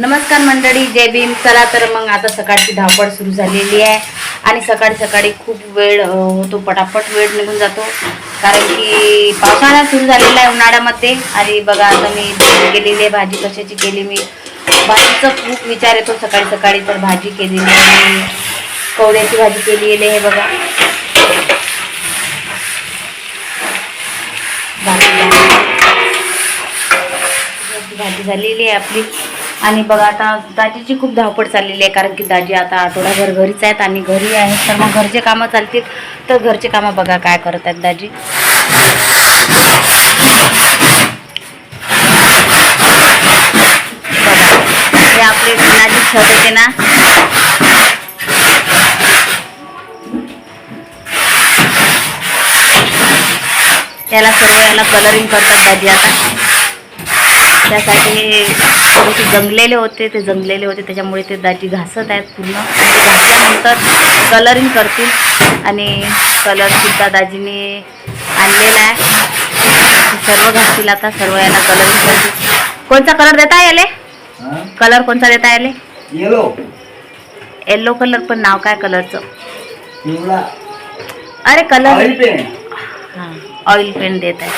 नमस्कार मंडळी जय भीम. चला तर मग आता सकाळची धावपळ सुरू झालेली आहे. आणि सकाळी सकाळी खूप वेळ होतो. पटापट वेळ निघून जातो. कारण की पावसाळा सुरू झालेला आहे उन्हाळ्यामध्ये. आणि बघा आता मी केलेली आहे भाजी. कशाची केली मी? भाजीचा खूप विचार येतो सकाळी सकाळी. तर भाजी केलेली आहे मी. कवड्याची भाजी केलेली आहे बघा. भाजी झालेली आहे आपली. आणि बघा आता दाजीची खूप धावपळ चाललेली आहे कारण की दाजी आता आठवडाभर घरीच आहेत आणि घरी आहेत. तर मग घरचे कामं चालतील. तर घरचे कामं बघा काय करत आहेत दाजी. बघा हे आपले टिनाची छत होते ना. त्याला सर्व याला कलरिंग करतात दाजी आता. त्यासाठी हे थोडेसे जंगलेले होते ते जंगलेले होते. त्याच्यामुळे ते दाजी घासत आहेत पूर्ण. ते घासल्यानंतर कलरिंग करतील. आणि कलरसुद्धा दाजीने आणलेला आहे. सर्व घासतील आता. सर्व याला कलरिंग करतील. कोणता कलर देता याले? कलर कोणता देता याले? येलो येल्लो कलर पण नाव काय कलरचं अरे कलर ऑइल हां पेन देत आहे.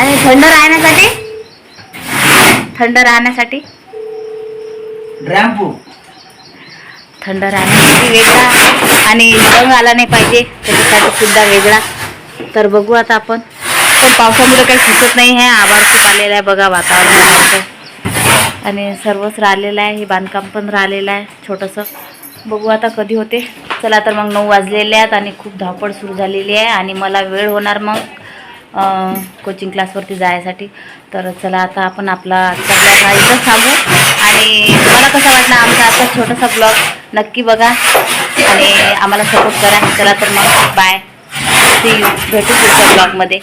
आणि थंड राहण्यासाठी? थंड राहण्यासाठी? ड्रॅम्पू थंड राहण्यासाठी वेगळा आणि रंग आला नाही पाहिजे त्याच्यासाठी सुद्धा वेगळा. तर बघू आता आपण. पण पावसामुळे काही सुचत नाही आहे आभाळ खूप आलेला आहे बघा वातावरणासारखं आणि सर्वच राहिलेलं आहे हे बांधकाम पण राहिलेलं आहे छोटंसं. बघू आता कधी होते. चला तर मग नऊ वाजलेले आहेत आणि खूप धावपळ सुरू झालेली आहे आणि मला वेळ होणार मग. कोचिंग क्लासवरती जायसाठी. तर चला आता आपण आपला आजचा ब्लॉग हा इथंच सांगू. आणि तुम्हाला कसा वाटला आमचा आजचा छोटासा ब्लॉग नक्की बघा. आणि आम्हाला सपोर्ट करा. चला तर मग बाय सी यू भेटू पुढच्या ब्लॉगमध्ये